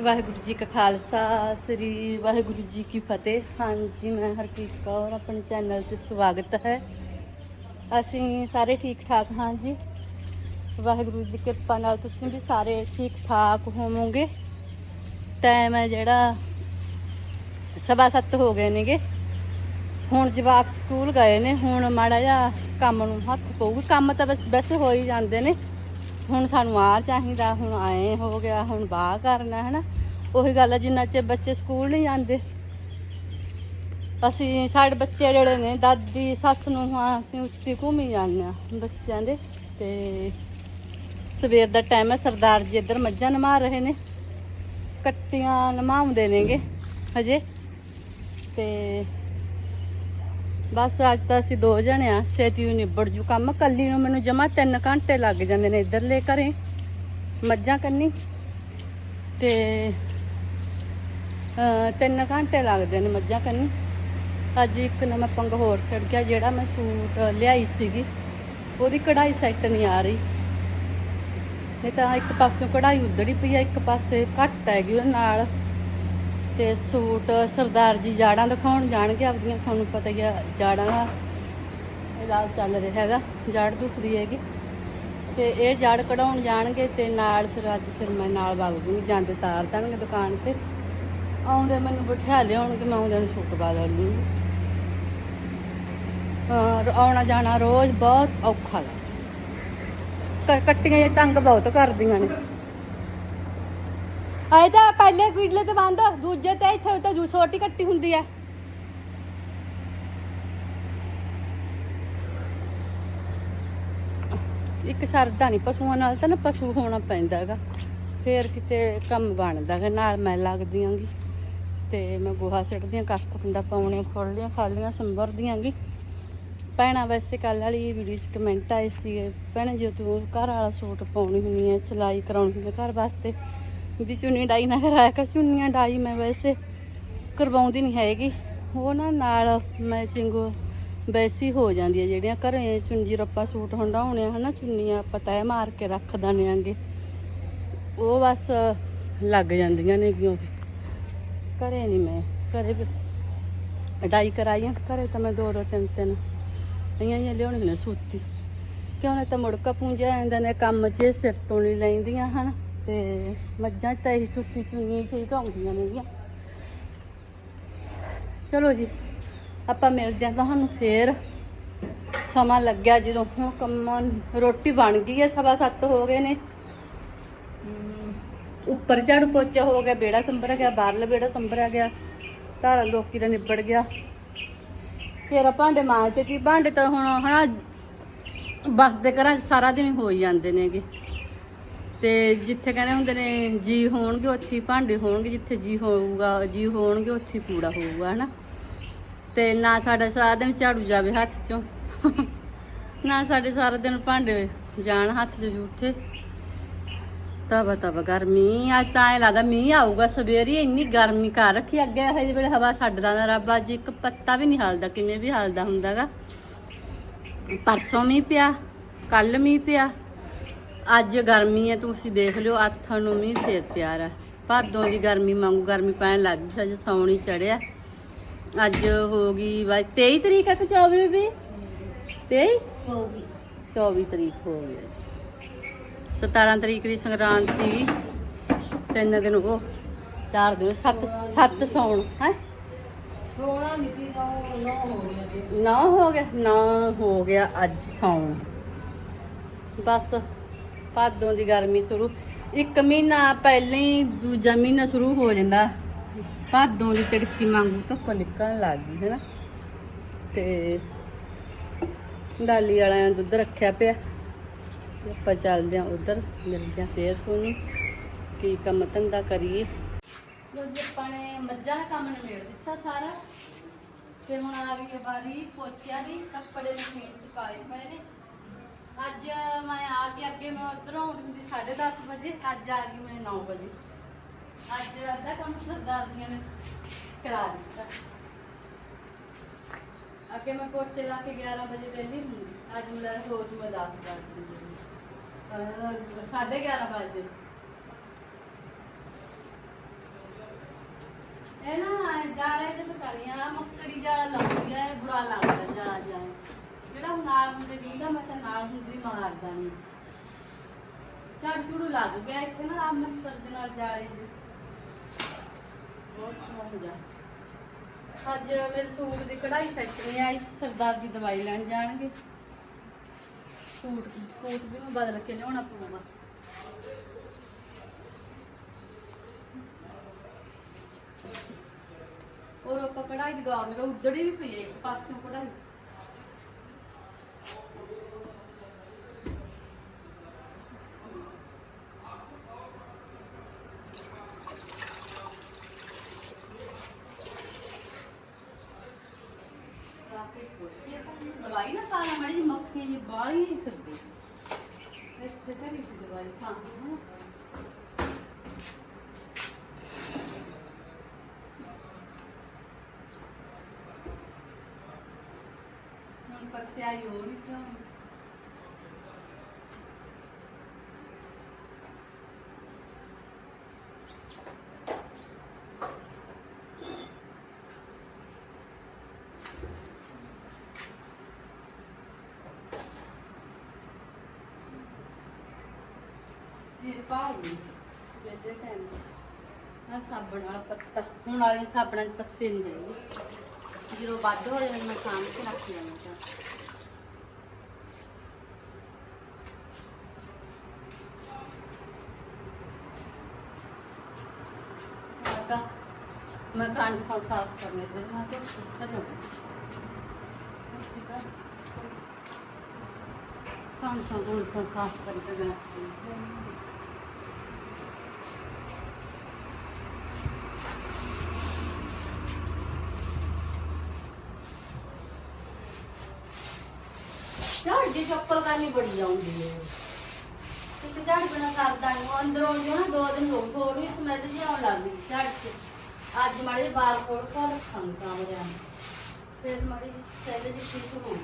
ਵਾਹਿਗੁਰੂ ਜੀ ਕਾ ਖਾਲਸਾ, ਸ੍ਰੀ ਵਾਹਿਗੁਰੂ ਜੀ ਕੀ ਫਤਿਹ। ਹਾਂਜੀ, ਮੈਂ ਹਰਪ੍ਰੀਤ ਕੌਰ, ਆਪਣੇ ਚੈਨਲ ਤੇ ਸਵਾਗਤ ਹੈ। ਅਸੀਂ ਸਾਰੇ ਠੀਕ ਠਾਕ ਹਾਂ ਜੀ। ਵਾਹਿਗੁਰੂ ਜੀ ਦੀ ਕਿਰਪਾ ਨਾਲ ਤੁਸੀਂ ਵੀ ਸਾਰੇ ਠੀਕ ਠਾਕ ਹੋਵੋਗੇ। ਟਾਈਮ ਹੈ ਜਿਹੜਾ ਸਵਾ ਸੱਤ ਹੋ ਗਏ ਨੇਗੇ। ਹੁਣ ਜਵਾਕ ਸਕੂਲ ਗਏ ਨੇ, ਹੁਣ ਮਾੜਾ ਜਿਹਾ ਕੰਮ ਨੂੰ ਹੱਥ ਪਊਗਾ ਕੰਮ ਤਾਂ ਬਸ ਵੈਸੇ ਹੋ ਹੀ ਜਾਂਦੇ ਨੇ। ਹੁਣ ਸਾਨੂੰ ਆ ਚਾਹੀਦਾ, ਹੁਣ ਆਏ ਹੋ ਗਿਆ, ਹੁਣ ਬਾਹ ਕਰਨਾ ਹੈ ਨਾ ਉਹੀ ਗੱਲ ਹੈ ਜਿੰਨਾ ਚਿਰ ਬੱਚੇ ਸਕੂਲ ਨਹੀਂ ਜਾਂਦੇ। ਅਸੀਂ, ਸਾਡੇ ਬੱਚੇ ਜਿਹੜੇ ਨੇ, ਦਾਦੀ, ਸੱਸ ਨੂੰ ਹਾਂ, ਅਸੀਂ ਉੱਤੇ ਘੁੰਮੀ ਜਾਂਦੇ ਆ ਬੱਚਿਆਂ ਦੇ। ਤੇ ਸਵੇਰ ਦਾ ਟਾਈਮ ਹੈ ਸਰਦਾਰ ਜੀ ਇੱਧਰ ਮੱਝਾਂ ਨਮਾ ਰਹੇ ਨੇ। ਕੱਟੀਆਂ ਨਮਾਉਂਦੇ ਨੇਗੇ, ਹਜੇ। ਤੇ ਬਸ ਅੱਜ ਤਾਂ ਅਸੀਂ ਦੋ ਜਣੇ ਆ, ਛੇਤੀ ਹੀ ਨਿਬੜ ਜੂ ਕੰਮ। ਕੱਲੀ ਨੂੰ ਮੈਨੂੰ ਜਮਾ 3 ਘੰਟੇ ਲੱਗ ਜਾਂਦੇ ਨੇ ਇੱਧਰਲੇ ਘਰੇ। ਮੱਝਾਂ ਕੰਨੀ। ਤੇ ਅ ਤਿੰਨ ਘੰਟੇ ਲੱਗਦੇ ਨੇ ਮੱਝਾਂ ਕੰਨੀ। ਅੱਜ ਇੱਕ ਨਵਾਂ ਪੰਗ ਹੋਰ ਛੜ ਗਿਆ, ਜਿਹੜਾ ਮੈਂ ਸੂਟ ਲਿਆਈ ਸੀਗੀ। ਉਹਦੀ ਕਢਾਈ ਸੈੱਟ ਨਹੀਂ ਆ ਰਹੀ। ਨਹੀਂ ਤਾਂ ਇੱਕ ਪਾਸੇ ਕਢਾਈ ਉਧੜੀ ਪਈ ਆ, ਇੱਕ ਪਾਸੇ ਘੱਟ ਹੈਗੀ ਉਹਦੇ ਨਾਲ। ਤੇ ਸੂਟ ਸਰਦਾਰ ਜੀ ਜਾੜਾਂ ਦਿਖਾਉਣ ਜਾਣਗੇ ਆਪਦੀਆਂ ਤੁਹਾਨੂੰ ਪਤਾ ਹੀ ਆ, ਜਾੜਾਂ ਦਾ ਇਲਾਜ ਚੱਲ ਰਿਹਾ ਹੈਗਾ, ਜਾੜ ਦੁਖਦੀ ਹੈਗੀ। ਤੇ ਇਹ ਜਾੜ ਕਢਾਉਣ ਜਾਣਗੇ ਤੇ ਨਾਲ ਫਿਰ ਅੱਜ ਫਿਰ ਮੈਂ ਨਾਲ ਵਗ ਜੂਗੀ ਜਾਂਦੇ, ਤਾਰ ਦੇਣਗੇ ਦੁਕਾਨ ਤੇ। ਆਉਂਦੇ ਮੈਨੂੰ ਬਿਠਾ ਲਿਆਉਣਗੇ ਮੈਂ ਆਉਂਦੇ ਨੂੰ ਸੂਟ ਪਾ ਲੂੰਗੀ ਆਉਣਾ ਜਾਣਾ ਰੋਜ਼ ਬਹੁਤ ਔਖਾ ਲੱਗਦਾ ਕੱਟੀਆਂ ਇਹ ਤੰਗ ਬਹੁਤ ਕਰਦੀਆਂ ਨੇ। ਆਏ ਤਾਂ ਪਹਿਲੇ ਕਿਡਲੇ ਤੇ ਬੰਦ, ਦੂਜੇ ਤੇ ਇੱਥੇ ਤੇ ਦੂ ਛੋਟੀ ਕੱਟੀ ਹੁੰਦੀ ਆ ਇੱਕ ਸਰਦਾ ਨਹੀਂ ਪਸ਼ੂਆਂ ਨਾਲ ਤਾਂ ਨਾ ਪਸ਼ੂ ਹੋਣਾ ਪੈਂਦਾ ਹੈਗਾ। ਫੇਰ ਕਿਤੇ ਕੰਮ ਬਣਦਾ ਹੈਗਾ, ਨਾਲ ਮੈਂ ਲੱਗਦੀ ਆਂਗੀ। ਤੇ ਮੈਂ ਗੋਹਾ ਸਿੱਟਦੀਆਂ ਕੱਖ ਕੁੰਡਾ ਪਾਉਣੇ ਖੋਲੀਆਂ ਖਾਲੀਆਂ ਸੰਭਰਦੀਆਂ ਗੀ ਭੈਣਾ, ਵੈਸੇ ਕੱਲ ਵਾਲੀ ਵੀਡੀਓ 'ਚ ਕਮੈਂਟ ਆਏ ਸੀ ਭੈਣੇ ਜੇ ਤੂੰ ਘਰ ਵਾਲਾ ਸੂਟ ਪਾਉਣੀ ਹੁੰਦੀ ਹੈ ਸਿਲਾਈ ਕਰਾਉਣੀ ਹੁੰਦੀ ਹੈ ਘਰ ਵਾਸਤੇ ਵੀ ਚੁੰਨੀ ਡਾਈ ਨਾ ਕਰਾਇਆ ਕਰ, ਚੁੰਨੀਆਂ ਡਾਈ ਮੈਂ ਵੈਸੇ, ਕਰਵਾਉਂਦੀ ਨਹੀਂ ਹੈਗੀ। ਉਹ ਨਾ ਨਾਲ ਮੈਚਿੰਗ ਵੈਸੀ ਹੋ ਜਾਂਦੀ ਹੈ ਜਿਹੜੀਆਂ ਘਰੇ ਚੁੰਜੀ ਰੱਪਾ ਸੂਟ ਹੰਡਾਉਣੇ ਆ, ਹਨਾ, ਚੁੰਨੀਆਂ ਆਪਾਂ ਤੈਅ ਮਾਰ ਕੇ ਰੱਖ ਦਿੰਦੇ ਆਂਗੇ ਉਹ ਬਸ ਲੱਗ ਜਾਂਦੀਆਂ ਨੇ ਕਿਉਂ ਘਰੇ ਨਹੀਂ ਮੈਂ, ਘਰੇ ਵੀ ਡਾਈ ਕਰਾਈਆਂ, ਘਰੇ ਤਾਂ ਮੈਂ ਦੋ ਦੋ ਤਿੰਨ ਤਿੰਨ ਇਆਂ ਹੀ ਲਿਆਉਣੀ ਨੇ ਸੂਤੀ। ਕਿਉਂ ਨਾ ਤਾਂ ਮੁੜਕਾ ਪੂੰਜਿਆ ਜਾਂਦਾ ਨੇ, ਕੰਮ 'ਚ ਸਿਰ ਤੋਂ ਨਹੀਂ ਲੈਂਦੀਆਂ, ਹਨ। ਤੇ ਮੱਝਾਂ 'ਚ ਤਾਂ ਇਹੀ ਸੂਤੀ ਚੁੰਨੀ ਠੀਕ ਆਉਂਦੀਆਂ ਨੇਗੀਆਂ। ਚਲੋ ਜੀ, ਆਪਾਂ ਮਿਲਦੇ ਹਾਂ ਤੁਹਾਨੂੰ ਫੇਰ। ਸਮਾਂ ਲੱਗਿਆ ਜਦੋਂ ਹੁਣ ਕੰਮਾਂ ਰੋਟੀ ਬਣ ਗਈ ਹੈ, ਸਵਾ ਸੱਤ ਹੋ ਗਏ ਨੇ। ਉੱਪਰ ਝਾੜੂ ਪੋਚਾ ਹੋ ਗਿਆ ਬੇੜਾ ਸੰਭਰ ਗਿਆ, ਬਾਹਰਲਾ ਬੇੜਾ ਸੰਭਰਿਆ ਗਿਆ, ਧਾਰਾਂ ਲੋਕੀ ਦਾ ਨਿਬੜ ਗਿਆ। ਫੇਰ ਭਾਂਡੇ ਮਾਂਜਤੇ ਤੀ ਭਾਂਡੇ ਤਾਂ ਹੁਣ ਹਨਾ, ਬਸ ਦੇ ਘਰਾਂ ਸਾਰਾ ਦਿਨ ਹੋ ਹੀ ਜਾਂਦੇ ਨੇਗੇ। ਤੇ ਜਿੱਥੇ ਕਹਿੰਦੇ ਹੁੰਦੇ ਨੇ, ਜੀ ਹੋਣਗੇ ਉੱਥੇ ਹੀ ਭਾਂਡੇ ਹੋਣਗੇ, ਜਿੱਥੇ ਜੀ ਹੋਊਗਾ, ਜੀ ਹੋਣਗੇ ਉੱਥੇ ਹੀ ਕੂੜਾ ਹੋਊਗਾ, ਹਨਾ? ਤੇ ਨਾ ਸਾਡਾ ਸਾਰਾ ਦਿਨ ਝਾੜੂ ਜਾਵੇ ਹੱਥ 'ਚੋਂ। ਨਾ ਸਾਡੇ ਸਾਰਾ ਦਿਨ ਭਾਂਡੇ ਜਾਣ ਹੱਥ 'ਚ ਜੂਠੇ। ਤਬ ਤਬ ਗਰਮੀ ਅੱਜ ਤਾਂ ਐ ਲੱਗਦਾ ਮੀਂਹ ਆਊਗਾ ਸਵੇਰੇ, ਇੰਨੀ ਗਰਮੀ ਕਰ ਰੱਖੀ ਅੱਗੇ ਹਜੇ ਵੇਲੇ ਹਵਾ ਛੱਡਦਾ ਨਾ ਰੱਬ, ਅੱਜ ਇੱਕ ਪੱਤਾ ਵੀ ਨਹੀਂ ਹਲਦਾ, ਕਿਵੇਂ ਵੀ ਹਲਦਾ ਹੁੰਦਾਗਾ। ਪਰਸੋਂ ਮੀਂਹ ਪਿਆ ਕੱਲ ਮੀਂਹ ਪਿਆ। ਅੱਜ ਗਰਮੀ ਹੈ ਤੁਸੀਂ ਦੇਖ ਲਿਓ ਆਥਣ ਨੂੰ ਮੀਂਹ ਫੇਰ ਤਿਆਰ ਹੈ। ਭਾਦੋਂ ਦੀ ਗਰਮੀ ਵਾਂਗੂ ਗਰਮੀ ਪੈਣ ਲੱਗ ਗਈ ਅੱਜ ਸੌਣੀ ਚੜਿਆ ਅੱਜ ਹੋ ਗਈ ਬਾਈ 23 ਤਰੀਕ ਹੈ ਕਿ 24 ਵੀ 23 24 ਤਰੀਕ ਹੋ ਗਈ ਅੱਜ 17 ਤਰੀਕ ਦੀ ਸੰਗਰਾਂਦ ਸੀ ਤਿੰਨ ਦਿਨ ਉਹ ਚਾਰ ਦਿਨ ਸੱਤ ਸੱਤ ਸੌਣ ਹੈ? ਨਾ ਹੋ ਗਿਆ ਨਾ ਹੋ ਗਿਆ ਅੱਜ ਸੌਣ। ਬਸ ਭਾਦੋਂ ਦੀ ਗਰਮੀ ਸ਼ੁਰੂ। ਇੱਕ ਮਹੀਨਾ ਪਹਿਲਾਂ ਹੀ ਦੂਜਾ ਮਹੀਨਾ ਸ਼ੁਰੂ ਹੋ ਜਾਂਦਾ। ਭਾਦੋਂ ਦੀ ਤੜਕੀ ਵਾਂਗੂ ਧੁੱਪ ਨਿਕਲਣ ਲੱਗ ਗਈ ਹੈ ਨਾ ਤੇ ਡਾਲੀ ਵਾਲਿਆਂ ਨੇ ਦੁੱਧ ਰੱਖਿਆ ਪਿਆ। ਆਪਾਂ ਚੱਲਦੇ ਆਂ ਉਧਰ, ਮਿਲਦੇ ਆਂ ਫੇਰ ਸੋਨੂੰ। ਕੀ ਕੰਮ ਧੰਦਾ ਕਰੀਏ? ਲੋਜੀ ਆਪਾਂ ਨੇ ਮੱਝਾਂ ਦਾ ਕੰਮ ਨਿਬੇੜ ਦਿੱਤਾ ਸਾਰਾ। ਤੇ ਹੁਣ ਆ ਗਈ ਵਾਰੀ ਪੋਚਿਆ ਦੀ, ਕੱਪੜੇ ਮਸ਼ੀਨ ਚ ਪਾਏ ਪਏ ਨੇ। ਅੱਜ ਮੈਂ ਆ ਗਈ ਅੱਗੇ ਮੈਂ ਉਧਰੋਂ ਹੁੰਦੀ 10:30 ਵਜੇ, ਅੱਜ ਆ ਗਈ ਮੈਂ 9 ਵਜੇ। ਅੱਜ ਅੱਧਾ ਕੰਮ ਸਰਦਾਰੀਆਂ ਨੇ ਕਰਾ ਦਿੱਤਾ। ਅੱਗੇ ਮੈਂ ਕੋਚੇ ਲਾ ਕੇ 11 ਵਜੇ ਪਹਿਲੀ ਹੁੰਦੀ ਅੱਜ ਮੇਰਾ ਸੋਚ ਮੈਂ 10 ਕਰ ਦਿੱਤੀ ਸਾਢੇ 11 ਵਜੇ। ਇਹ ਮੈਂ ਜਾਲੇ ਤੇ ਮੈਂ ਮੱਕੜੀ ਜਾਲਾ ਲਾਉਂਦੀ ਹੈ ਬੁਰਾ ਲੱਗਦਾ ਜਾਲਾ ਜਾਏ ਜਿਹੜਾ ਹੁਣ ਨਾਲ ਹੁੰਦੇ ਵੀ ਨਾ ਮੈਂ ਤਾਂ ਨਾਲ ਹੁੰਦੀ ਮਾਰਦਾ ਨਹੀਂ ਝੜ ਝੁੜੂ ਲੱਗ ਗਿਆ ਇੱਥੇ ਨਾ ਆ ਮਸਰ ਦੇ ਨਾਲ ਜਾਲੇ ਜੀ ਬਹੁਤ ਸੋਹਣਾ ਜਾ ਅੱਜ ਮੇਰੇ ਸੂਟ ਦੀ ਕਢਾਈ ਸੈੱਟ ਨਹੀਂ ਆਈ ਸਰਦਾਰ ਦੀ ਦਵਾਈ ਲੈਣ ਜਾਣਗੇ। ਸੂਟ ਸੂਟ ਵੀ ਮੈਂ ਬਦਲ ਕੇ ਲਿਆਉਣਾ ਪਊਗਾ। ਔਰ ਆਪਾਂ ਕਢਾਈ ਦੀ ਗੌਰ ਲਗਾ ਉਧੜੀ ਵੀ ਪਈ ਹੈ, ਇੱਕ ਪਾਸਿਓਂ ਕਢਾਈ ਦਵਾਈ ਨਾ ਸਾਰਾ ਮੜੀ ਮੱਖੀ ਜੀ ਬਾਲੀ ਹੀ ਫਿਰਦੀ ਇੱਥੇ ਤੇਰੀ ਦਵਾਈ ਖਾਂ ਹਾਂ ਹੁਣ ਪੱਤੇ ਕਿਉਂ ਫਿਰ ਪਾਉਗੀ ਵੇਲੇ ਟਾਈਮ ਆ ਸਾਬਣ ਵਾਲਾ ਪੱਤਾ। ਹੁਣ ਵਾਲੇ ਸਾਬਣਾਂ 'ਚ ਪੱਤੇ ਨਹੀਂ ਹੈਗੇ ਜਦੋਂ ਵੱਧ ਹੋ ਜਾਣ ਮੈਂ ਸਾਂਭ ਕੇ ਰੱਖ ਲੈਣਾ ਤਾਂ ਆਗਾ ਮੈਂ ਕਾਂਸਾ ਸਾਫ਼ ਕਰਨੇ ਦੇ ਨਾ ਤੇ ਚਲੋ ਕਾਂਸਾ ਕਾਂਸਾ ਸਾਫ਼ ਕਰਕੇ ਦੇਣਾ ਝਾੜ ਦੀ ਚੱਪਲ ਕਰਨੀ ਬੜੀ ਆਉਂਦੀ ਹੈ। ਇੱਕ ਝੜ ਬਿਨਾ ਸਰਦਾ ਨਹੀਂ ਅੰਦਰੋਂ ਜੋ ਨਾ, ਦੋ ਦਿਨ ਹੋ ਹੋਰ ਵੀ ਸਮੈਲ ਜਿਹੀ ਆਉਣ ਲੱਗ ਗਈ ਝਾੜ ਚ। ਅੱਜ ਮਾੜੇ ਜਿਹੇ ਬਾਲ ਖੋਲ ਕੇ ਰੱਖਾਂਗੇ ਨੂੰ ਫਿਰ ਮਾੜੀ ਜਿਹੀ ਸੈਲ ਜੀ ਠੀਕ ਹੋ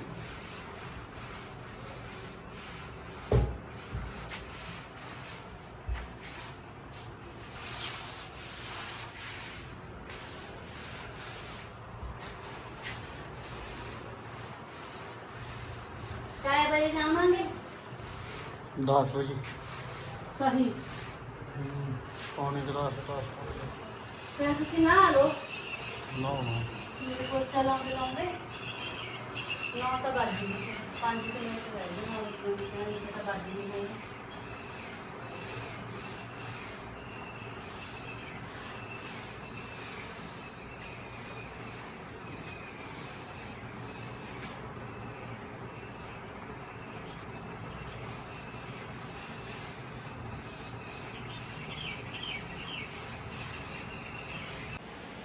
ਕਾਏ ਬਜੇ ਜਾਵਾਂਗੇ? 10 ਵਜੇ। ਸਹੀ। ਪੌਣੇ ਗਲਾਸ ਫਿਰ ਤੁਸੀਂ ਨਾ ਲਓ। ਨਾ ਮੇਰੇ ਕੋਲ ਚਲਾਉਂਦੇ ਲਾਉਂਦੇ ਨੌ ਤਾਂ ਵੱਜ ਪੰਜ ਕੁ ਮਿੰਟ ਰਹਿ ਗਏ। ਨੌ ਮਿੰਟ ਨਹੀਂ ਤਾਂ ਵੱਜ ਗਏ ਹੋਣੇ।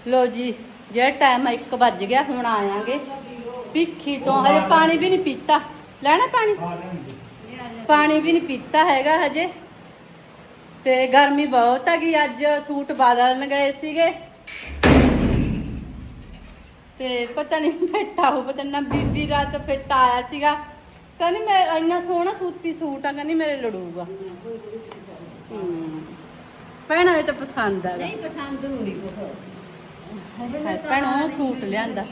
ਲੋ ਜੀ ਜਿਹੜਾ ਟਾਈਮ 1 ਵੱਜ ਗਿਆ ਹੁਣ ਆਵਾਂਗੇ ਭਿੱਖੀ ਤੋਂ ਹਜੇ ਪਾਣੀ ਵੀ ਨਹੀਂ ਪੀਤਾ। ਲੈਣਾ ਪਾਣੀ? ਪਾਣੀ ਵੀ ਨਹੀਂ ਪੀਤਾ ਹੈਗਾ ਹਜੇ। ਤੇ ਗਰਮੀ ਬਹੁਤ ਹੈਗੀ ਅੱਜ ਸੂਟ ਬਦਲਣ ਗਏ ਸੀਗੇ। ਤੇ ਪਤਾ ਨਹੀਂ ਫਿੱਟਾ ਹੋ ਪਤਾ ਨਾ ਬੀਬੀ ਰਾਤ ਫਿੱਟ ਆਇਆ ਸੀਗਾ। ਕਹਿੰਦੀ ਮੈਂ ਇੰਨਾ ਸੋਹਣਾ ਸੂਤੀ ਸੂਟ ਆ ਕਹਿੰਦੀ ਮੇਰੇ ਲੜੂਗਾ। ਹੂੰ। ਭੈਣਾਂ ਦੇ ਤਾਂ ਪਸੰਦ ਆ। ਨਹੀਂ ਪਸੰਦ ਨੂੰ ਨਹੀਂ ਕੋ ਭੈਣੋ ਸੂਟ ਲਿਆਂਦਾ।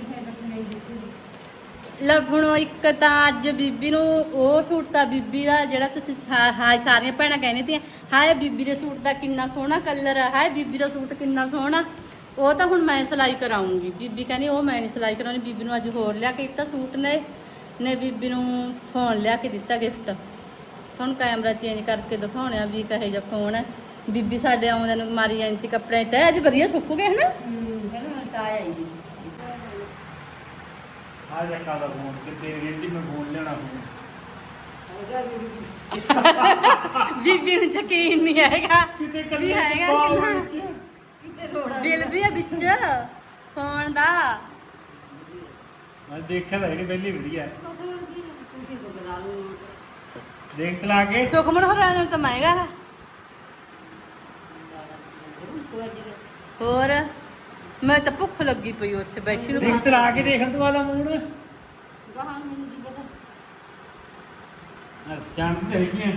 ਲੱਭਣੋ ਇੱਕ ਤਾਂ ਅੱਜ ਬੀਬੀ ਨੂੰ ਉਹ ਸੂਟ ਤਾਂ ਬੀਬੀ ਦਾ ਜਿਹੜਾ ਤੁਸੀਂ ਹਾਏ ਸਾਰੀਆਂ ਭੈਣਾਂ ਕਹਿੰਦੇ ਤੀਆਂ, ਹਾਏ ਬੀਬੀ ਦੇ ਸੂਟ ਦਾ ਕਿੰਨਾ ਸੋਹਣਾ ਕਲਰ ਆ ਹਾਏ ਬੀਬੀ ਦਾ ਸੂਟ ਕਿੰਨਾ ਸੋਹਣਾ। ਉਹ ਤਾਂ ਹੁਣ ਮੈਂ ਸਿਲਾਈ ਕਰਾਉਂਗੀ। ਬੀਬੀ ਕਹਿੰਦੀ ਉਹ ਮੈਂ ਨਹੀਂ ਸਿਲਾਈ ਕਰਾਉਣੀ, ਬੀਬੀ ਨੂੰ ਅੱਜ ਹੋਰ ਲਿਆ ਕੇ ਦਿੱਤਾ ਸੂਟ ਨੇ ਨੇ ਬੀਬੀ ਨੂੰ ਫੋਨ ਲਿਆ ਕੇ ਦਿੱਤਾ ਗਿਫਟ। ਤੁਹਾਨੂੰ ਕੈਮਰਾ ਚੇਂਜ ਕਰਕੇ ਦਿਖਾਉਣਿਆ ਵੀ ਕਹੇ ਜਿਹਾ ਫੋਨ ਹੈ। ਬੀਬੀ ਸਾਡੇ ਆਉਂਦੇ ਨੂੰ ਮਾਰੀ ਜਾਂਦੀ ਕੱਪੜੇ ਤੇ ਅੱਜ ਵਧੀਆ ਸੁੱਕ ਗਏ ਹਨਾ। ਹੂੰ ਪਹਿਲਾਂ ਤਾਂ ਆਇਆ ਹੀ ਆ ਜਾ ਕਾਦਾ ਫੋਨ ਤੇ ਤੇਰੀ ਰੇਡੀ ਮੈਂ ਫੋਨ ਲੈਣਾ ਫੋਨ ਬੀਬੀ ਨੂੰ ਯਕੀਨ ਨਹੀਂ ਹੈਗਾ ਕਿਤੇ ਵੀ ਕੱਲੀ ਹੈਗਾ ਕਿਤੇ ਰੋੜਾ ਬਿੱਲ ਵੀ ਆ ਵਿੱਚ ਫੋਨ ਦਾ। ਮੈਂ ਦੇਖਿਆ ਤਾਂ ਜਿਹੜੀ ਪਹਿਲੀ ਵਧੀਆ ਤੁਸੀਂ ਬਗਲਾ ਲਓ ਦੇਖ ਚਲਾ ਕੇ। ਸੁਖਮਨ ਹੋਰਾਂ ਨੂੰ ਤਾਂ ਮਹਿੰਗਾ ਹੋਰ? ਮੈਂ ਤਾਂ ਭੁੱਖ ਲੱਗੀ ਪਈ ਉੱਥੇ ਬੈਠੀ ਨੂੰ। ਦੇਖ ਚਲਾ ਕੇ ਦੇਖਣ ਤੋਂ ਬਾਅਦ ਮੂਡ। ਗਾਹਾਂ ਮੈਨੂੰ ਕੀ ਪਤਾ। ਜਾਣ ਤੇ ਹੈਗੀਆਂ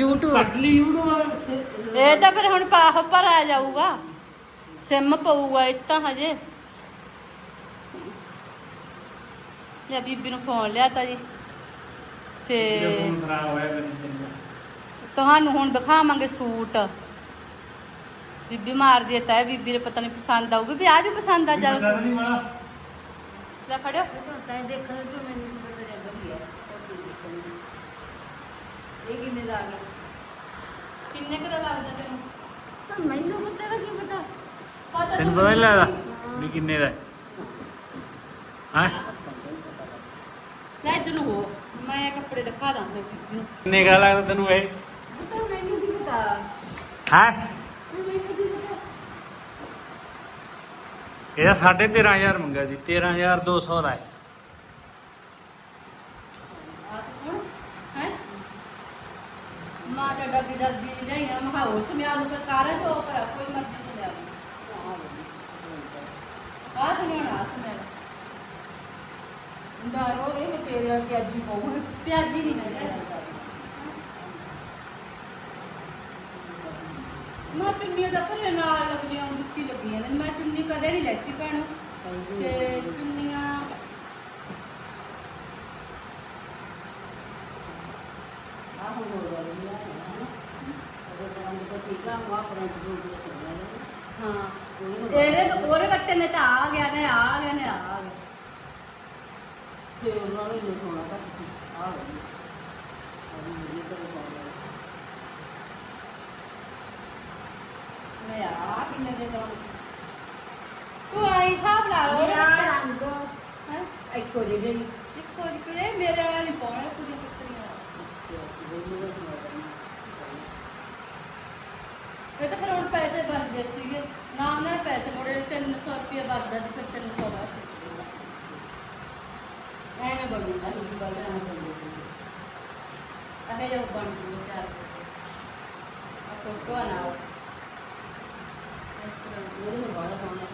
YouTube ਕੱਟ ਲਈ YouTube ਇਹ ਤਾਂ ਫਿਰ ਹੁਣ ਪਾਹ ਪਰ ਆ ਜਾਊਗਾ। ਸਿਮ ਪਊਗਾ ਇਹ ਤਾਂ ਹਜੇ। ਲੈ ਬੀਬੀ ਨੂੰ ਫੋਨ ਲਿਆ ਤਾ ਜੀ। ਤੇ ਜੇ ਫੋਨ ਖਰਾਬ ਹੋਇਆ ਮੈਨੂੰ ਚੰਗਾ ਤੁਹਾਨੂੰ ਹੁਣ ਦਿਖਾਵਾਂਗੇ ਸੂਟ। ਬੀਬੀ ਮਾਰ ਦਿੱਤਾ ਹੈ ਬੀਬੀ ਨੇ ਪਤਾ ਨਹੀਂ ਪਸੰਦ ਆਊ ਬੀਬੀ ਆਜੂ ਪਸੰਦ ਆ ਚੱਲ। ਨਹੀਂ ਵਾਲਾ ਲੈ ਫੜਿਓ ਤਾਂ ਦੇਖਣ ਚ ਮੈਨੂੰ ਨਹੀਂ ਪਤਾ ਲੱਗ ਗਿਆ ਇਹ ਕਿੰਨੇ ਦਾ ਆ ਗਿਆ? ਕਿੰਨੇ ਕੁ ਦਾ ਲੱਗਦਾ ਤੈਨੂੰ? ਪਰ ਮੈਨੂੰ ਕੁੱਤੇ ਦਾ ਕੀ ਪਤਾ? ਪਤਾ ਤੈਨੂੰ ਪਤਾ ਨਹੀਂ ਲੱਗਦਾ ਵੀ ਕਿੰਨੇ ਦਾ ਹਾਂ। ਲੈ ਇੱਧਰ ਨੂੰ ਹੋ। ਮੈਂ ਕੱਪੜੇ ਦਿਖਾ ਦਾਂ ਬੀਬੀ ਨੂੰ ਕਿੰਨੇ ਦਾ ਲੱਗਦਾ ਤੈਨੂੰ ਇਹ? ਉਹ ਤਾਂ ਮੈਨੂੰ ਕੀ ਪਤਾ? ਹੈ ਮੈਨੂੰ ਕੀ ਪਤਾ ਇਹਦਾ 13500 ਮੰਗਿਆ ਜੀ 13200 ਦਾ ਹੈ। ਆ ਮਾਂ ਦਾ ਡਰਦੀ ਡਰਦੀ ਲਿਆਈਆਂ ਮਹਾਉ ਸਮਿਆ ਨੂੰ ਸਾਰਾ ਜੋ ਪਰ ਕੋਈ ਮਰਜ਼ੀ ਨਹੀਂ ਲਿਆ। ਆ ਤਾਂ ਨਹੀਂ ਹੋਣਾ ਸਮਿਆ ਡਾਰੋ ਰੇ ਮੈਂ ਤੇਰੇ ਨਾਲ ਕਿ ਅੱਜ ਹੀ ਪਾਉਂ ਪਿਆਜੀ ਨਹੀਂ ਲੱਗਿਆ। ਮੈਂ ਚੁੰਨੀਆਂ ਦਾ ਭਰੇ ਨਾਲ ਲੱਗਦੀਆਂ ਦੁੱਖੀ ਲੱਗੀਆਂ ਨੇ। ਮੈਂ ਚੁੰਨੀ ਕਦੇ ਨਹੀਂ ਲੈਤੀ ਭੈਣ। ਤੇ ਚੁੰਨੀਆਂ ਆਹੋ ਹੋ ਗਿਆ ਅਗਰ ਤਾਂ ਠੀਕ ਆ ਵਾ ਪਰ ਜੋ ਵੀ ਕਰਨਾ ਹਾਂ। ਉਹਦੇ ਬੱਟੇ ਨੇ ਤਾਂ ਆ ਗਿਆ ਨੇ ਆ ਗਿਆ ਨੇ ਆ ਗਿਆ ਤੇ ਉਹਨਾਂ ਨੇ ਨਹੀਂ ਹੋਣਾ ਤਾਂ ਆ ਗਈ ਅਭੀ ਮੁਝੇ ਤਾਂ ਬਤਾ ਨੇ ਆ ਆ ਕਿੰਨੇ ਦੇ ਦਾ ਤੂੰ ਆਈ ਹਿਸਾਬ ਲਾ ਲਓ ਉਹਦੇ ਮੇਰਾ ਬੱਟੇ ਰੰਗ ਹੈਂ? ਇੱਕੋ ਜਿਹੇ ਹੀ ਇੱਕੋ ਜਿਹਾ ਇਹ ਮੇਰੇ ਵਾਲਾ ਨਹੀਂ ਪਾਉਣੇ ਕੁੜੀਆਂ ਪੁੱਤਰੀਆਂ ਇਹ ਤਾਂ ਫਿਰ ਹੁਣ ਪੈਸੇ ਬਚਦੇ ਸੀਗੇ। ਨਾਮ ਨਾਲ ਪੈਸੇ ਮੁੜੇ 300 ਰੁਪਏ ਬਚਦਾ ਸੀ ਫਿਰ 300 ਦਾ ਐਵੇਂ ਬਣੂਗਾ ਗੱਲ ਨਾ ਕਰੀਏ ਇਹ ਜੋ ਬਣ ਜੂਗਾ ਚਾਰ ਆ ਫੋਟੋ ਆਣਾ ਇਸ ਤਰ੍ਹਾਂ ਉਹਦੇ ਨੂੰ ਬੜਾ ਸੋਹਣਾ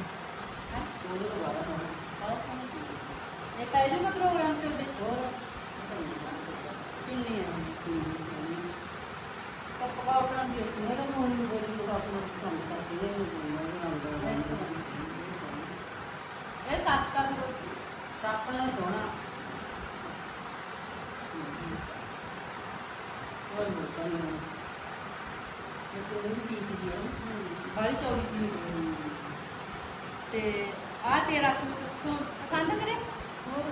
ਹੈ? ਉਹਦੇ ਨੂੰ ਬਹੁਤ ਸੋਹਣਾ ਇਹ ਪੈ ਜੂਗਾ ਪ੍ਰੋਗਰਾਮ ਤੇ ਉਹਦੇ ਹੋਰ ਕਿੰਨੀ ਹੈ ਕੱਪ ਕਾਉਟਾਂ ਦੀ ਮੇਰਾ ਮੋਹਨ ਨੂੰ ਬੜੀ ਨੂੰ ਆਪਣਾ ਕੰਮ ਕਰਦੀ ਹੈ ਇਹ ਸੱਤ ਕਰ ਲੋ ਸਾਪਣਾ ਸੋਹਣਾ ਹੋਰ ਮੋਟਾ ਨਹੀਂ ਇਹ ਤੋਂ ਵੀ ਪੀਕ ਦੀ ਹੈ ਬਾਲੀ ਚੌੜੀ ਜੀ ਤੇ ਆ ਤੇਰਾ ਸੂਟ ਪਸੰਦ ਕਰੇ ਹੋਰ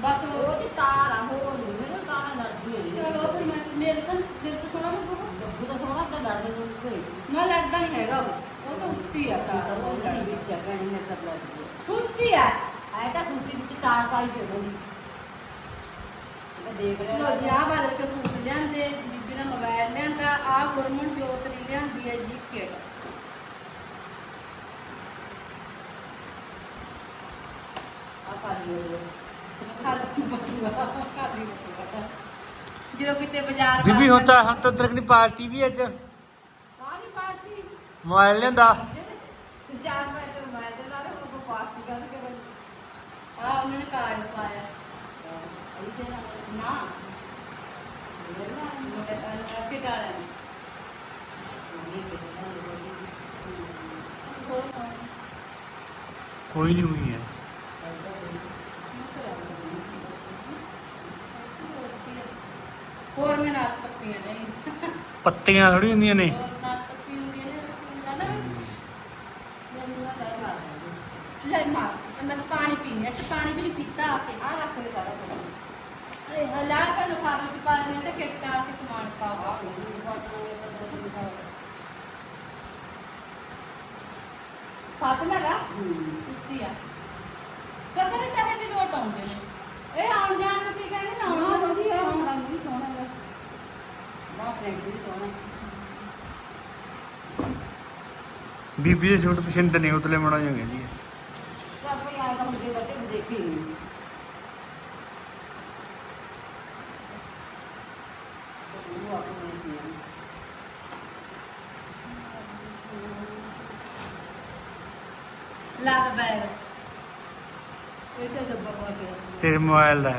ਬਸ ਉਹ ਉਹ ਦੀ ਤਾਰ ਆ ਹੋਰ ਨਹੀਂ ਮੈਨੂੰ ਤਾਰ ਲੜਦੀ ਹੈ ਚਲੋ ਫਿਰ ਮੈਂ ਮੇਰੇ ਤਾਂ ਮੇਰੇ ਤੋਂ ਸੋਹਣਾ ਲੱਗੂਗਾ ਬੱਬੂ ਦਾ ਥੋੜਾ ਤਾਂ ਲੜਦੇ ਨੂੰ ਕੋਈ ਨਾ ਲੜਦਾ ਨਹੀਂ ਹੈਗਾ ਉਹ ਉਹ ਤਾਂ ਤਾਂ ਉਹ ਉਹ ਲੜੀ ਲੜਦੀ ਵਿੱਚ ਤਾਰ ਪਾਈ ਫਿਰਦੀ ਦੇਖ ਲੋ ਰਿਹਾ ਜੀ ਆ ਬਾਦਰ ਕੇ ਸੂਟ ਲਿਆਂਦੇ ਬੀਬੀ ਨੇ ਮੋਬਾਈਲ ਲਿਆਂਦਾ ਆ ਗੁਰਮਨ ਜੋਤ ਨੇ ਲਿਆਂਦੀ ਹੈ ਜੀ ਕਿਟ ਆ ਪਾਲੀ ਉਹ ਖਾਲੀ ਬਟੂਆ ਖਾਲੀ ਬਟੂਆ ਜਦੋਂ ਕਿਤੇ ਬਾਜ਼ਾਰ ਬੀਬੀ ਹੁਣ ਤਾਂ ਹੁਣ ਤਾਂ ਤੇਰੇ ਕੋਲ ਪਾਰਟੀ ਵੀ ਅੱਜ। ਕਾਹਦੀ ਪਾਰਟੀ। ਮੋਬਾਈਲ ਲੈਂਦਾ ਚਾਰ ਮਿੰਟ ਤੇ ਮੈਂ ਤੇ ਲਾ ਰਿਹਾ ਉਹ ਪਾਰਟੀ ਕਰ ਕੇ ਬਈ ਆ ਉਹਨਾਂ ਨੇ ਕਾਰਡ ਪਾਇਆ। ਐਸੇ ਨਾ। ਨਾ ਮੋਟੇ ਅਹ ਕਿਟ ਵਾਲਿਆਂ ਨੇ ਕੋਈ ਨਹੀਂ ਹੋਈ ਹੈ। ਹੋਰ ਮੈਂ ਨਾਸ ਪੱਤੀਆਂ ਨਹੀਂ। ਪੱਤੀਆਂ ਥੋੜੀ ਹੁੰਦੀਆਂ ਨੇ ਹੋਰ ਨਾਸ ਪੱਤੀ ਹੁੰਦੀਆਂ ਨੇ ਜਾਂਦਾ ਵੀ ਲੈ ਮਾਰ ਮੈਂ ਤਾਂ ਪਾਣੀ ਪੀਣੀ ਹੈ ਤੇ ਪਾਣੀ ਵੀ ਨਹੀਂ ਪੀਤਾ ਆ ਕੇ ਆ ਰੱਖ ਲੈ ਸਾਰਾ ਕੁਝ ਇਹ ਹਲਾ ਕੇ ਲਫਾਫੇ ਚ ਪਾ ਦੇਣੇ ਤੇ ਕਿੱਟ ਆ ਕੇ ਸਮਾਨ ਪਾਓ ਫਤ ਲਗਾ ਸੁੱਤੀ ਆ ਕਦਰ ਚਾਹੇ ਦੀ ਲੋਟ ਆਉਂਦੇ ਨੇ ਇਹ ਆਉਣ ਜਾਣ ਨੂੰ ਕੀ ਕਹਿੰਦੇ ਨਾ ਹਾਂ ਆਉਣ ਵਧੀਆ ਹੁਣ ਰੰਗ ਵੀ ਸੋਹਣਾ ਹੈ ਬਹੁਤ ਪ੍ਰਿੰਟ ਵੀ ਸੋਹਣਾ ਬੀਬੀ ਦੇ ਸੂਟ ਪਸੰਦ ਨਹੀਂ ਉਤਲੇ ਮਣਾ ਜਾਂਗੇ ਜੀ ਸਭ ਕੋਈ ਆਇਆ ਤਾਂ ਮੁਝੇ ਬੱਟੇ ਨੂੰ ਦੇਖੀ ਨਹੀਂ ਉਹ ਆਪਣਾ ਹੀ ਹੈ ਲੱਗ ਬੈਗ। ਇਹ ਤਾਂ ਡੱਬਾ ਪਾ ਕੇ ਤੇਰੇ ਮੋਬਾਈਲ ਦਾ।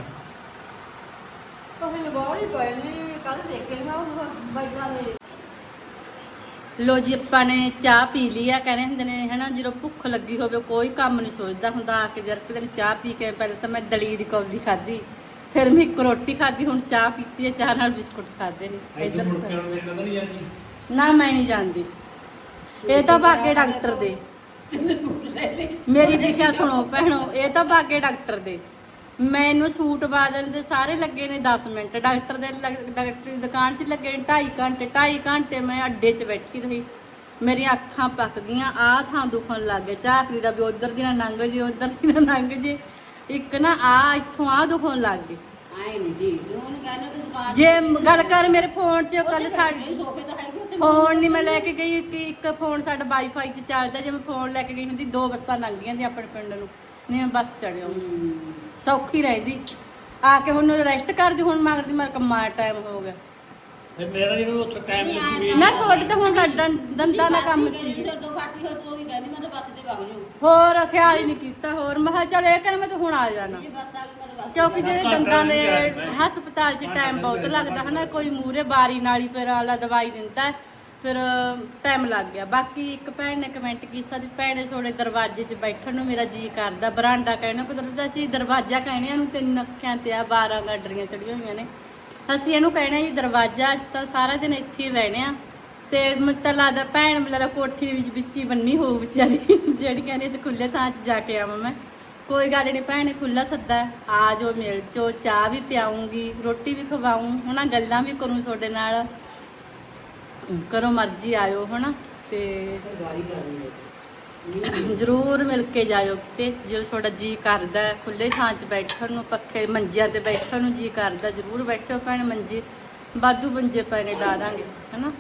ਤਾਂ ਲਗਾਉਣੀ ਪਈ ਨਹੀਂ ਕੱਲ ਦੇਖੇ ਨਾ ਉਹ ਬੈਠਾ ਦੇ ਲੋ ਜੀ ਆਪਾਂ ਨੇ ਚਾਹ ਪੀ ਲਈ ਆ ਕਹਿੰਦੇ ਹੁੰਦੇ ਨੇ ਹਨਾ ਜਦੋਂ ਭੁੱਖ ਲੱਗੀ ਹੋਵੇ ਕੋਈ ਕੰਮ ਨਹੀਂ ਸੋਚਦਾ ਹੁੰਦਾ ਆ ਕੇ ਜਰਕ ਦਿਨ ਚਾਹ ਪੀ ਕੇ ਪਹਿਲਾਂ ਤਾਂ ਮੈਂ ਦਲੀ ਦੀ ਕੌਲੀ ਖਾਧੀ ਫਿਰ ਮੈਂ ਇੱਕ ਰੋਟੀ ਖਾਧੀ ਹੁਣ ਚਾਹ ਪੀਤੀ ਹੈ ਚਾਹ ਨਾਲ ਬਿਸਕੁਟ ਖਾਦੇ ਨੇ ਇੱਧਰ ਜਾਂਦੀ? ਨਾ ਮੈਂ ਨਹੀਂ ਜਾਣਦੀ ਇਹ ਤਾਂ ਬਾਗੇ ਡਾਕਟਰ ਦੇ। ਮੇਰੀ ਲਿਖਿਆ ਸੁਣੋ ਭੈਣੋ ਇਹ ਤਾਂ ਬਾਗੇ ਡਾਕਟਰ ਦੇ। ਮੈਨੂੰ ਸੂਟ ਬਾਦਲ ਦੇ ਸਾਰੇ ਲੱਗੇ ਨੇ 10 ਮਿੰਟ। ਡਾਕਟਰ ਦੇ ਲੱਗ- ਡਾਕਟਰ ਦੀ ਦੁਕਾਨ 'ਚ ਲੱਗੇ ਨੇ 2.5 ਘੰਟੇ 2.5 ਘੰਟੇ ਮੈਂ ਅੱਡੇ 'ਚ ਬੈਠੀ ਰਹੀ। ਮੇਰੀਆਂ ਅੱਖਾਂ ਪੱਕ ਗਈਆਂ ਆਹ ਥਾਂ ਦੁਖਣ ਲੱਗ ਗਿਆ ਚਾਕਰੀ ਦਾ ਵੀ ਉਧਰ ਦੀ ਨਾ ਲੰਘ ਜੇ ਉਧਰ ਦੀ ਨਾ ਲੰਘ ਜੇ। ਇੱਕ ਨਾ ਆ ਇੱਥੋਂ ਆ ਦੁਖਣ ਲੱਗ ਗਈ ਆਏ ਨਹੀਂ ਦੀ ਉਹਨੂੰ ਕਹਿੰਦਾ ਤੂੰ ਦੁਕਾਨ ਜੇ ਮ- ਗੱਲ ਕਰ ਮੇਰੇ ਫੋਨ 'ਚ ਕੱਲ ਸਾਡੀ ਸੋਫੇ ਤਾਂ ਹੈਗੇ ਉੱਥੇ। ਫੋਨ ਨਹੀਂ ਮੈਂ ਲੈ ਕੇ ਗਈ ਕਿ ਇੱਕ ਫੋਨ ਸਾਡਾ ਵਾਈਫਾਈ ਤੇ ਚੱਲਦਾ। ਜੇ ਮੈਂ ਫੋਨ ਲੈ ਕੇ ਗਈ ਹੁੰਦੀ ਦੋ ਬੱਸਾਂ ਲੰਘੀਆਂ ਦੀ ਆਪਣੇ ਪਿੰਡ ਨੂੰ। ਨਹੀਂ ਬੱਸ ਚੜਿਓ। ਸੌਖੀ ਰਹਿੰਦੀ। ਆ ਕੇ ਹੁਣ ਰੈਸਟ ਕਰਦੀ ਹੁਣ ਮਗਰਦੀ ਮੇਰਾ ਕੰਮਾਂ ਟਾਈਮ ਹੋ ਗਿਆ। ਮੇਰਾ ਜਦੋਂ ਉੱਥੇ ਟਾਈਮ ਨਹੀਂ, ਨਾ ਛੋਟੀ ਤਾਂ ਹੁਣ ਲੱਡਣ ਦੰਦਾਂ ਦਾ ਕੰਮ ਸੀ। ਸੀ ਜਦੋਂ ਫਾਟੀ ਹੋ ਤੂੰ ਵੀ ਕਹਿੰਦੀ ਮੈਂ ਤਾਂ ਬੱਸ ਤੇ ਵਗ ਜੂ ਹੋਰ ਖਿਆਲ ਹੀ ਨਹੀਂ ਕੀਤਾ ਹੋਰ। ਮੈਂ ਕਿਹਾ ਚੱਲ ਇਹ ਕਰ ਮੈਂ ਤਾਂ ਹੁਣ ਆ ਜਾਣਾ। ਕਿਉਂਕਿ ਜਿਹੜੇ ਦੰਦਾਂ ਦੇ। ਹਸਪਤਾਲ 'ਚ ਟਾਈਮ ਬਹੁਤ ਲੱਗਦਾ ਹਨਾ ਕੋਈ ਮੂਰੇ ਬਾਰੀ ਨਾਲ ਹੀ ਫਿਰ ਆਲਾ ਦਵਾਈ ਦਿੰਦਾ ਹੈ, ਫਿਰ ਟਾਈਮ ਲੱਗ ਗਿਆ। ਬਾਕੀ ਇੱਕ ਭੈਣ ਨੇ ਕਮੈਂਟ ਕੀਤਾ ਜੀ ਭੈਣੇ ਤੁਹਾਡੇ ਦਰਵਾਜ਼ੇ 'ਚ ਬੈਠਣ ਨੂੰ ਮੇਰਾ ਜੀ ਕਰਦਾ, ਬਰਾਂਡਾ ਕਹਿਣਾ ਕੁਦਰਤ ਅਸੀਂ ਦਰਵਾਜ਼ਾ ਕਹਿੰਦੇ ਆ ਨੂੰ ਤਿੰਨ ਅੱਖਾਂ ਤੇ ਆ 12 ਗਾਡਰੀਆਂ ਚੜੀਆਂ ਹੋਈਆਂ ਨੇ। ਅਸੀਂ ਇਹਨੂੰ ਕਹਿਣਾ ਜੀ ਦਰਵਾਜ਼ਾ ਅਸੀਂ ਤਾਂ ਸਾਰਾ ਦਿਨ ਇੱਥੇ ਹੀ ਬਹਿਣੇ ਆ। ਤੇ ਮੈਨੂੰ ਤਾਂ ਲੱਗਦਾ ਭੈਣ ਮੈਨੂੰ ਲੱਗਦਾ ਕੋਠੀ ਦੇ ਵਿੱਚ ਵਿੱਚ ਹੀ ਬੰਨੀ ਹੋਊ ਵਿਚਾਰੀ, ਜਿਹੜੀ ਕਹਿੰਦੀ ਤੇ ਖੁੱਲੇ ਥਾਂ 'ਚ ਜਾ ਕੇ ਆਵਾਂ ਮੈਂ। ਕੋਈ ਗੱਲ ਨਹੀਂ ਭੈਣੇ ਖੁੱਲਾ ਸੱਦਾ ਆ ਜੋ ਮਿਲ ਚੋ ਚਾਹ ਵੀ ਪਿਆਉਂਗੀ, ਰੋਟੀ ਵੀ ਖਵਾਉਂ ਹਨਾ ਗੱਲਾਂ ਵੀ ਕਰੂੰ ਤੁਹਾਡੇ ਨਾਲ। ਕਰੋ ਮਰਜ਼ੀ ਆਇਓ ਹਨਾ? ਤੇ ਜ਼ਰੂਰ ਮਿਲ ਕੇ ਜਾਇਓ ਤੇ ਜਦੋਂ ਤੁਹਾਡਾ ਜੀ ਕਰਦਾ ਖੁੱਲੇ ਥਾਂ 'ਚ ਬੈਠਣ ਨੂੰ ਪੱਖੇ ਮੰਜਿਆਂ ਤੇ ਬੈਠਣ ਨੂੰ ਜੀ ਕਰਦਾ ਜ਼ਰੂਰ ਬੈਠੋ ਭੈਣ ਮੰਜੇ। ਬਾਦੂ ਮੰਜੇ ਪਏ ਨੇ ਡਾ ਦਾਂਗੇ ਹਨਾ?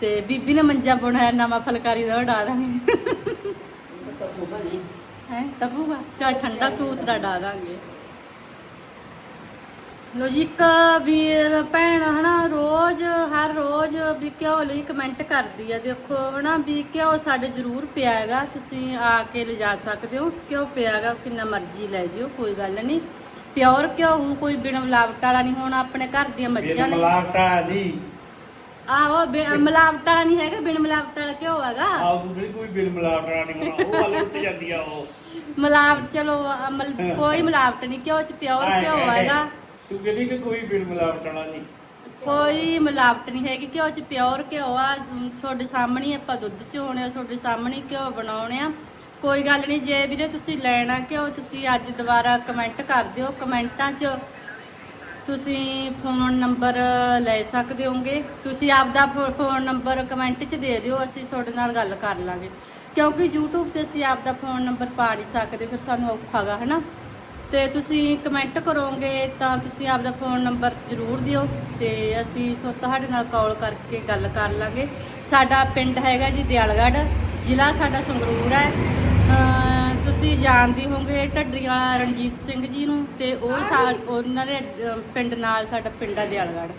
ਤੇ ਬੀਬੀ ਨੇ ਮੰਜਾ ਬਣਾਇਆ ਨਵਾਂ ਫਲਕਾਰੀ ਦਾ ਡਾ ਦਾਂਗੇ। ਹੈ? ਤਬੂਗਾ ਚਾ ਠੰਡਾ ਸੂਤ ਦਾ ਡਾ ਦਾਂਗੇ। ਲੋ ਜੀ ਇੱਕ ਵੀਰ ਭੈਣ ਹਨਾ ਰੋਜ਼ ਹਰ ਰੋਜ਼ ਵੀ ਕਿਉਂ ਲਈ ਕਮੈਂਟ ਕਰਦੀ ਆ। ਦੇਖੋ ਹਨਾ ਵੀ ਕਿਉਂ ਸਾਡੇ ਜ਼ਰੂਰ ਪਿਆ ਹੈਗਾ ਤੁਸੀਂ ਆ ਕੇ ਲਿਜਾ ਸਕਦੇ ਹੋ। ਕਿਉਂ ਪਿਆ ਹੈਗਾ ਕਿੰਨਾ ਮਰਜ਼ੀ ਲੈ ਜਿਓ ਕੋਈ ਗੱਲ ਨਹੀਂ। ਪਿਓਰ ਕਿਉਂ ਹੋ ਕੋਈ ਬਿਨ ਮਿਲਾਵਟ ਵਾਲਾ ਨਹੀਂ ਹੋਣਾ ਆਪਣੇ ਘਰ ਦੀਆਂ ਮੱਝਾਂ ਨੇ। ਮਲਾਟਾ ਨਹੀਂ। ਆਹੋ ਬਿਨ- ਮਿਲਾਵਟ ਵਾਲਾ ਨਹੀਂ ਹੈਗਾ ਬਿਨ ਮਿਲਾਵਟ ਵਾਲਾ ਕਿਉਂ ਹੈਗਾ? ਆਉ ਤੂੰ ਜਿਹੜੀ ਕੋਈ ਬਿਲ ਮਲਾਟਾ ਨਹੀਂ ਹੋਣਾ ਉਹ ਵਾਲੇ ਉੱਤੇ ਜਾਂਦੀ ਆ ਉਹ। ਮਿਲਾਵਟ ਚਲੋ ਅਮਲ ਕੋਈ ਮਿਲਾਵਟ ਨਹੀਂ ਕਿਉਂ ਚ ਪਿਓਰ ਕਹਿ। ਹੈਗਾ? ਤੂੰ ਕਹਿੰਦੀ ਕਿ ਕੋਈ ਬਿਲ ਮਲਾਟਾ ਨਹੀਂ। ਕੋਈ ਮਿਲਾਵਟ ਨਹੀਂ ਹੈਗੀ ਘਿਓ ਚ ਪਿਓਰ ਘਿਓ ਆ ਅਮ, ਤੁਹਾਡੇ ਸਾਹਮਣੇ ਹੀ ਆਪਾਂ ਦੁੱਧ 'ਚ ਹੋਣੇ ਆ ਤੁਹਾਡੇ ਸਾਹਮਣੇ ਹੀ ਘਿਓ ਬਣਾਉਣੇ ਆ। ਕੋਈ ਗੱਲ ਨਹੀਂ ਜੇ ਵੀਰੇ ਤੁਸੀਂ ਲੈਣਾ ਘਿਓ ਤੁਸੀਂ ਅੱਜ ਦੁਬਾਰਾ ਕਮੈਂਟ ਕਰ ਦਿਓ। ਕਮੈਂਟਾਂ 'ਚ ਤੁਸੀਂ ਫੋਨ ਨੰਬਰ ਲੈ ਸਕਦੇ ਹੋਗੇ ਤੁਸੀਂ ਆਪਦਾ ਫੋ- ਫੋਨ ਨੰਬਰ ਕਮੈਂਟ 'ਚ ਦੇ ਦਿਓ ਅਸੀਂ ਤੁਹਾਡੇ ਨਾਲ ਗੱਲ ਕਰ ਲਾਂਗੇ। ਕਿਉਂਕਿ YouTube ਤੇ ਅਸੀਂ ਆਪਦਾ ਫੋਨ ਨੰਬਰ ਪਾ ਨਹੀਂ ਸਕਦੇ ਫਿਰ ਸਾਨੂੰ ਔਖਾ ਗਾ ਹਨਾ? ਤੇ ਤੁਸੀਂ ਕਮੈਂਟ ਕਰੋਗੇ ਤਾਂ ਤੁਸੀਂ ਆਪਦਾ ਫੋਨ ਨੰਬਰ ਜ਼ਰੂਰ ਦਿਓ ਤੇ ਅਸੀਂ ਸੋ ਤੁਹਾਡੇ ਨਾਲ ਕਾਲ ਕਰਕੇ ਗੱਲ ਕਰ ਲਾਂਗੇ। ਸਾਡਾ ਪਿੰਡ ਹੈਗਾ ਜੀ ਦਿਆਲਗੜ੍ਹ ਜ਼ਿਲ੍ਹਾ ਸਾਡਾ ਸੰਗਰੂਰ ਹੈ। ਤੁਸੀਂ ਜਾਣਦੇ ਹੋਵੋਗੇ ਢੱਡਰੀ ਵਾਲਾ ਰਣਜੀਤ ਸਿੰਘ ਜੀ ਨੂੰ ਤੇ ਉਹ ਸਾ- ਉਹਨਾਂ ਦੇ ਪਿੰਡ ਨਾਲ ਸਾਡਾ ਪਿੰਡ ਹੈ ਦਿਆਲਗੜ੍ਹ।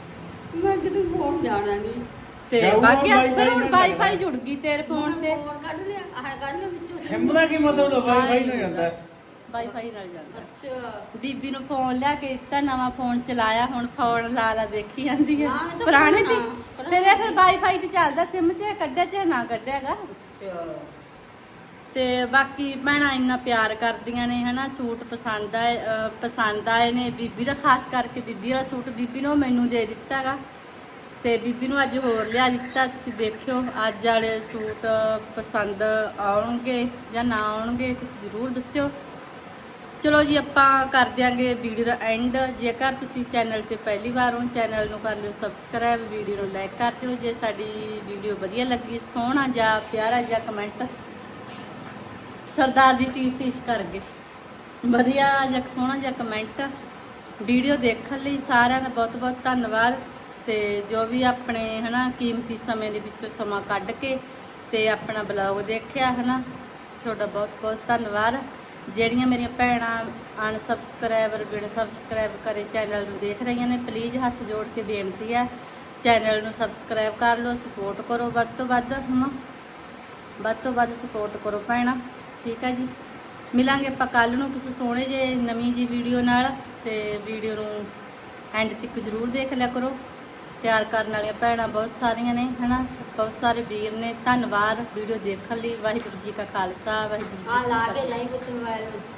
ਮੈਂ ਕਿਤੇ ਫੋਨ ਜਾਣਾ ਨਹੀਂ ਤੇ ਬਾਕੀ ਫਿਰ ਹੁਣ ਵਾਈਫਾਈ ਜੁੜ ਗਈ ਤੇਰੇ ਫੋਨ ਤੇ। ਫੋਨ ਕੱਢ ਲਿਆ ਆਹ ਕੱਢ ਲਿਆ ਵਿੱਚੋਂ। ਸਿਮ ਦਾ ਕੀ ਮਤਲਬ ਵਾਈਫਾਈ ਨੂੰ ਜਾਂਦਾ। ਵਾਈਫਾਈ ਨਾਲ ਜਾਂਦਾ। ਅੱਛਾ। ਬੀਬੀ ਨੂੰ ਫੋਨ ਲਿਆ ਕੇ ਦਿੱਤਾ ਨਵਾਂ ਫੋਨ ਚਲਾਇਆ ਹੁਣ ਫੋਨ ਲਾ ਲਾ ਦੇਖੀ ਜਾਂਦੀ ਹੈ। ਹਾਂ, ਇਹ ਤਾਂ ਪੁਰਾਣੇ ਦੀ ਪੁਰਾਣਾ। ਫਿਰ ਇਹ ਫਿਰ ਵਾਈਫਾਈ ਤੇ ਚੱਲਦਾ ਸਿਮ ਚ ਕੱਢਿਆ ਚ ਨਾ ਕੱਢਿਆਗਾ ਅੱਛਾ। ਤੇ ਬਾਕੀ ਭੈਣਾਂ ਇੰਨਾ ਪਿਆਰ ਕਰਦੀਆਂ ਨੇ ਹਨਾ ਸੂਟ ਪਸੰਦ ਆਏ ਅਹ ਪਸੰਦ ਆਏ ਨੇ। ਬੀਬੀ ਦਾ ਖਾਸ ਕਰਕੇ ਬੀਬੀ ਵਾਲਾ ਸੂਟ ਬੀਬੀ ਨੂੰ ਮੈਨੂੰ ਦੇ ਦਿੱਤਾਗਾ ਤੇ ਬੀਬੀ ਨੂੰ ਅੱਜ ਹੋਰ ਲਿਆ ਦਿੱਤਾ ਤੁਸੀਂ ਦੇਖਿਓ ਅੱਜ ਵਾਲੇ ਸੂਟ ਪਸੰਦ ਆਉਣਗੇ ਜਾਂ ਨਾ ਆਉਣਗੇ ਤੁਸੀਂ ਜ਼ਰੂਰ ਦੱਸਿਓ। ਚਲੋ ਜੀ, ਆਪਾਂ ਕਰ ਦਿਆਂਗੇ ਵੀਡੀਓ ਦਾ ਐਂਡ ਜੇਕਰ ਤੁਸੀਂ ਚੈਨਲ ਤੇ ਪਹਿਲੀ ਵਾਰ ਹੋ ਚੈਨਲ ਨੂੰ ਕਰ ਲਿਓ ਸਬਸਕ੍ਰਾਈਬ ਵੀਡੀਓ ਨੂੰ ਲਾਈਕ ਕਰ ਦਿਓ। ਜੇ ਸਾਡੀ ਵੀਡੀਓ ਵਧੀਆ ਲੱਗੀ, ਸੋਹਣਾ ਜਾਂ ਪਿਆਰਾ ਜਾਂ ਕਮੈਂਟ ਸਰਦਾਰ ਜੀ ਟੀਸ ਟੀਸ ਕਰ ਵਧੀਆ ਜਾਂ ਸੋਹਣਾ ਜਾਂ ਕਮੈਂਟ ਵੀਡੀਓ ਦੇਖਣ ਲਈ ਸਾਰਿਆਂ ਦਾ ਬਹੁਤ ਬਹੁਤ ਧੰਨਵਾਦ। ਤੇ ਜੋ ਵੀ ਆਪਣੇ, ਹਨਾ, ਕੀਮਤੀ ਸਮੇਂ ਦੇ ਵਿੱਚੋਂ ਸਮਾਂ ਕੱਢ ਕੇ ਤੇ ਆਪਣਾ ਬਲੌਗ ਦੇਖਿਆ, ਹਨਾ, ਤੁਹਾਡਾ ਬਹੁਤ ਬਹੁਤ ਧੰਨਵਾਦ। ਜਿਹੜੀਆਂ ਮੇਰੀਆਂ ਭੈਣਾਂ ਅਨਸਬਸਕ੍ਰਾਈਬਰ ਬਿਨ ਸਬਸਕ੍ਰਾਈਬ ਕਰੇ ਚੈਨਲ ਨੂੰ ਦੇਖ ਰਹੀਆਂ ਨੇ ਪਲੀਜ਼ ਹੱਥ ਜੋੜ ਕੇ ਬੇਨਤੀ ਹੈ ਚੈਨਲ ਨੂੰ ਸਬਸਕ੍ਰਾਈਬ ਕਰ ਲਓ ਸਪੋਰਟ ਕਰੋ ਵੱਧ ਤੋਂ ਵੱਧ ਹਮ ਵੱਧ ਤੋਂ ਵੱਧ ਸਪੋਰਟ ਕਰੋ ਭੈਣਾਂ, ਠੀਕ ਹੈ ਜੀ? ਮਿਲਾਂਗੇ ਆਪਾਂ ਕੱਲ ਨੂੰ ਕਿਸੇ ਸੋਹਣੇ ਜੇ ਨਵੀਂ ਜੀ ਵੀਡੀਓ ਨਾਲ, ਤੇ ਵੀਡੀਓ ਨੂੰ ਐਂਡ ਤੱਕ ਜ਼ਰੂਰ ਦੇਖ ਲਿਆ ਕਰੋ। ਪਿਆਰ ਕਰਨ ਵਾਲੀਆਂ ਭੈਣਾਂ ਬਹੁਤ ਸਾਰੀਆਂ ਨੇ ਹਨਾ? ਬਹੁਤ ਸਾਰੇ ਵੀਰ ਨੇ। ਧੰਨਵਾਦ ਵੀਡੀਓ ਦੇਖਣ ਲਈ। ਵਾਹਿਗੁਰੂ ਜੀ ਕਾ ਖਾਲਸਾ ਵਾਹਿਗੁਰੂ ਜੀ ਆ ਕੀ ਫਤਿਹ।